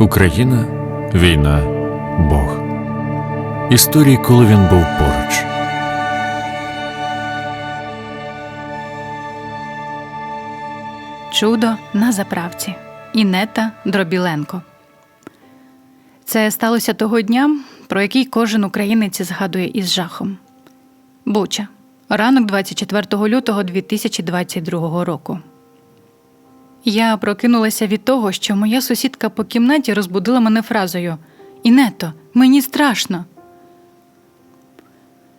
Україна, війна, Бог. Історії, коли він був поруч. Чудо на заправці. Інета Дробіленко. Це сталося того дня, про який кожен українець згадує із жахом. Буча. Ранок 24 лютого 2022 року. Я прокинулася від того, що моя сусідка по кімнаті розбудила мене фразою Інето, мені страшно.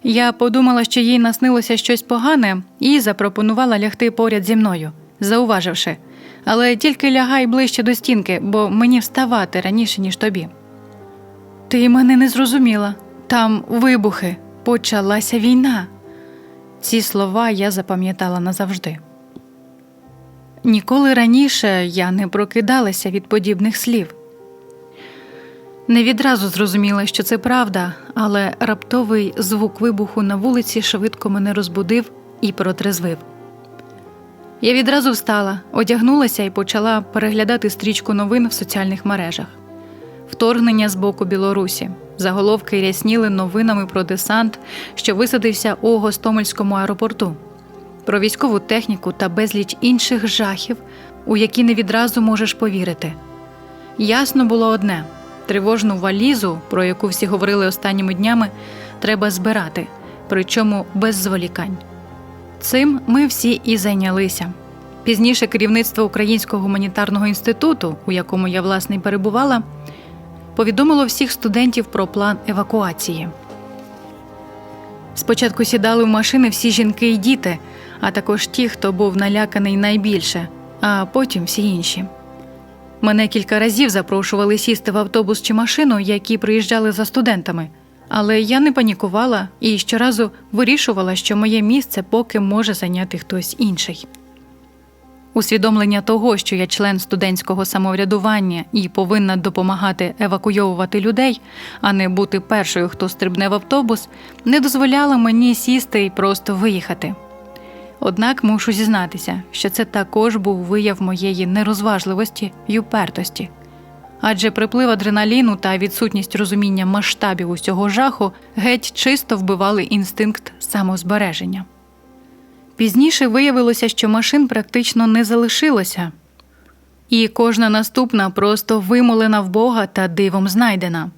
Я подумала, що їй наснилося щось погане, і запропонувала лягти поряд зі мною, зауваживши, але тільки лягай ближче до стінки, бо мені вставати раніше, ніж тобі. Ти мене не зрозуміла. Там вибухи, почалася війна. Ці слова я запам'ятала назавжди. Ніколи раніше я не прокидалася від подібних слів. Не відразу зрозуміла, що це правда, але раптовий звук вибуху на вулиці швидко мене розбудив і протрезвив. Я відразу встала, одягнулася і почала переглядати стрічку новин в соціальних мережах. Вторгнення з боку Білорусі. Заголовки рясніли новинами про десант, що висадився у Гостомельському аеропорту, про військову техніку та безліч інших жахів, у які не відразу можеш повірити. Ясно було одне: тривожну валізу, про яку всі говорили останніми днями, треба збирати, причому без зволікань. Цим ми всі і зайнялися. Пізніше керівництво Українського гуманітарного інституту, у якому я власне перебувала, повідомило всіх студентів про план евакуації. Спочатку сідали в машини всі жінки і діти, а також ті, хто був наляканий найбільше, а потім всі інші. Мене кілька разів запрошували сісти в автобус чи машину, які приїжджали за студентами, але я не панікувала і щоразу вирішувала, що моє місце поки може зайняти хтось інший. Усвідомлення того, що я член студентського самоврядування і повинна допомагати евакуйовувати людей, а не бути першою, хто стрибне в автобус, не дозволяло мені сісти і просто виїхати. Однак мушу зізнатися, що це також був вияв моєї нерозважливості й упертості. Адже приплив адреналіну та відсутність розуміння масштабів усього жаху геть чисто вбивали інстинкт самозбереження. Пізніше виявилося, що машин практично не залишилося, і кожна наступна просто вимолена в Бога та дивом знайдена.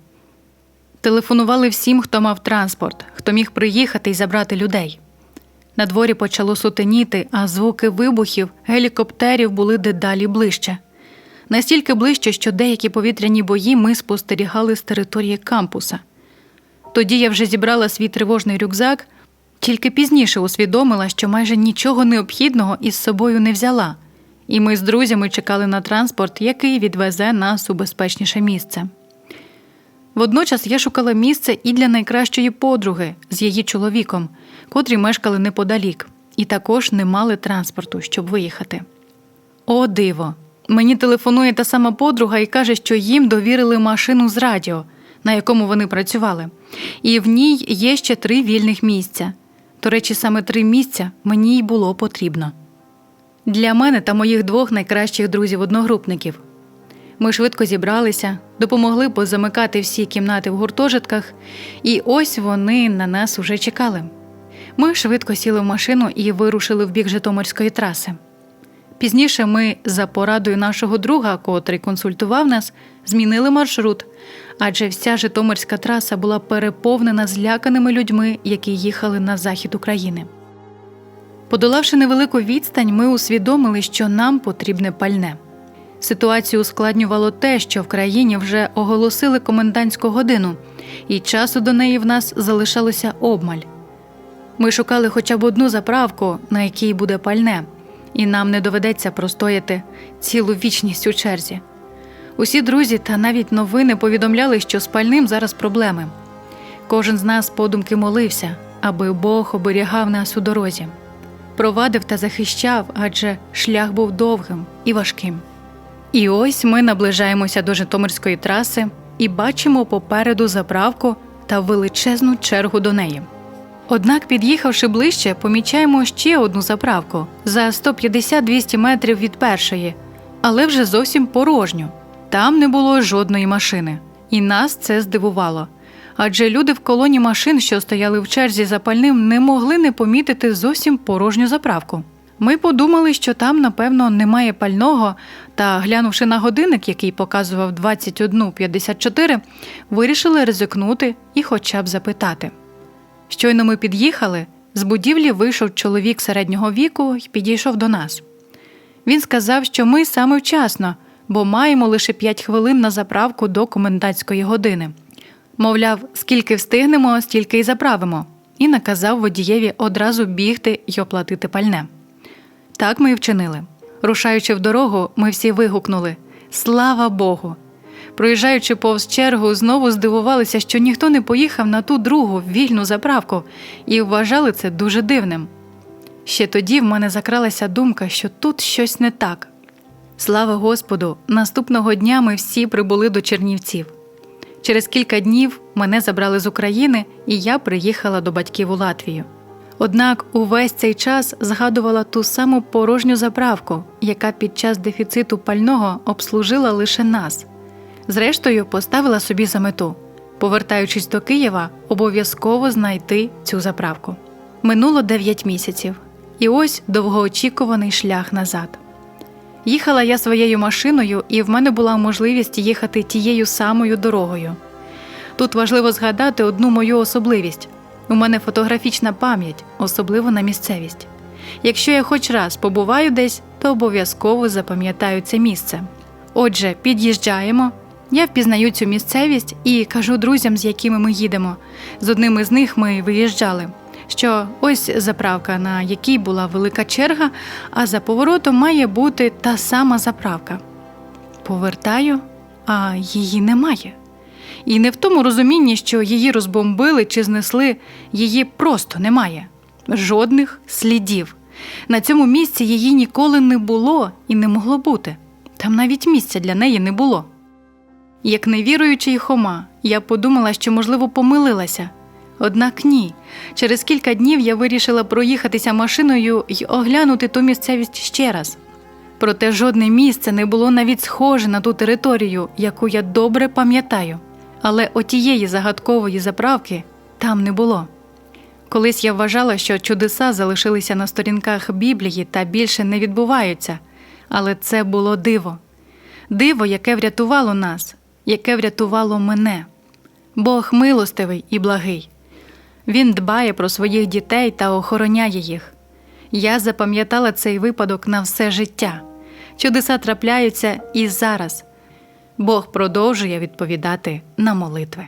Телефонували всім, хто мав транспорт, хто міг приїхати і забрати людей. На дворі почало сутеніти, а звуки вибухів, гелікоптерів були дедалі ближче. Настільки ближче, що деякі повітряні бої ми спостерігали з території кампуса. Тоді я вже зібрала свій тривожний рюкзак, тільки пізніше усвідомила, що майже нічого необхідного із собою не взяла, і ми з друзями чекали на транспорт, який відвезе нас у безпечніше місце. Водночас я шукала місце і для найкращої подруги з її чоловіком, котрі мешкали неподалік, і також не мали транспорту, щоб виїхати. О, диво! Мені телефонує та сама подруга і каже, що їм довірили машину з радіо, на якому вони працювали, і в ній є ще три вільних місця. До речі, саме три місця мені й було потрібно. Для мене та моїх двох найкращих друзів-одногрупників. Ми швидко зібралися, допомогли позамикати всі кімнати в гуртожитках, і ось вони на нас уже чекали. Ми швидко сіли в машину і вирушили в бік Житомирської траси. Пізніше ми, за порадою нашого друга, котрий консультував нас, змінили маршрут, адже вся Житомирська траса була переповнена зляканими людьми, які їхали на захід України. Подолавши невелику відстань, ми усвідомили, що нам потрібне пальне. Ситуацію ускладнювало те, що в країні вже оголосили комендантську годину, і часу до неї в нас залишалося обмаль. Ми шукали хоча б одну заправку, на якій буде пальне, і нам не доведеться простояти цілу вічність у черзі. Усі друзі та навіть новини повідомляли, що з пальним зараз проблеми. Кожен з нас подумки молився, аби Бог оберігав нас у дорозі, провадив та захищав, адже шлях був довгим і важким. І ось ми наближаємося до Житомирської траси і бачимо попереду заправку та величезну чергу до неї. Однак, під'їхавши ближче, помічаємо ще одну заправку за 150-200 метрів від першої, але вже зовсім порожню. Там не було жодної машини, і нас це здивувало. Адже люди в колоні машин, що стояли в черзі за пальним, не могли не помітити зовсім порожню заправку. Ми подумали, що там, напевно, немає пального, та, глянувши на годинник, який показував 21.54, вирішили ризикнути і хоча б запитати. Щойно ми під'їхали, з будівлі вийшов чоловік середнього віку і підійшов до нас. Він сказав, що ми саме вчасно, бо маємо лише 5 хвилин на заправку до комендантської години. Мовляв, скільки встигнемо, стільки й заправимо, і наказав водієві одразу бігти й оплатити пальне. Так ми і вчинили. Рушаючи в дорогу, ми всі вигукнули Слава Богу! Проїжджаючи повз чергу, знову здивувалися, що ніхто не поїхав на ту другу вільну заправку, і вважали це дуже дивним. Ще тоді в мене закралася думка, що тут щось не так. Слава Господу, наступного дня ми всі прибули до Чернівців. Через кілька днів мене забрали з України, і я приїхала до батьків у Латвію. Однак увесь цей час згадувала ту саму порожню заправку, яка під час дефіциту пального обслужила лише нас. Зрештою, поставила собі за мету, повертаючись до Києва, обов'язково знайти цю заправку. Минуло 9 місяців, і ось довгоочікуваний шлях назад. Їхала я своєю машиною, і в мене була можливість їхати тією самою дорогою. Тут важливо згадати одну мою особливість: у мене фотографічна пам'ять, особливо на місцевість. Якщо я хоч раз побуваю десь, то обов'язково запам'ятаю це місце. Отже, під'їжджаємо. Я впізнаю цю місцевість і кажу друзям, з якими ми їдемо. З одним із них ми виїжджали. Що ось заправка, на якій була велика черга, а за поворотом має бути та сама заправка. Повертаю, а її немає. І не в тому розумінні, що її розбомбили чи знесли, її просто немає. Жодних слідів. На цьому місці її ніколи не було і не могло бути. Там навіть місця для неї не було. Як невіруючий Хома, я подумала, що, можливо, помилилася. Однак ні. Через кілька днів я вирішила проїхатися машиною й оглянути ту місцевість ще раз. Проте жодне місце не було навіть схоже на ту територію, яку я добре пам'ятаю. Але отієї загадкової заправки там не було. Колись я вважала, що чудеса залишилися на сторінках Біблії та більше не відбуваються, але це було диво. Диво, яке врятувало нас, яке врятувало мене. Бог милостивий і благий. Він дбає про своїх дітей та охороняє їх. Я запам'ятала цей випадок на все життя. Чудеса трапляються і зараз. Бог продовжує відповідати на молитви.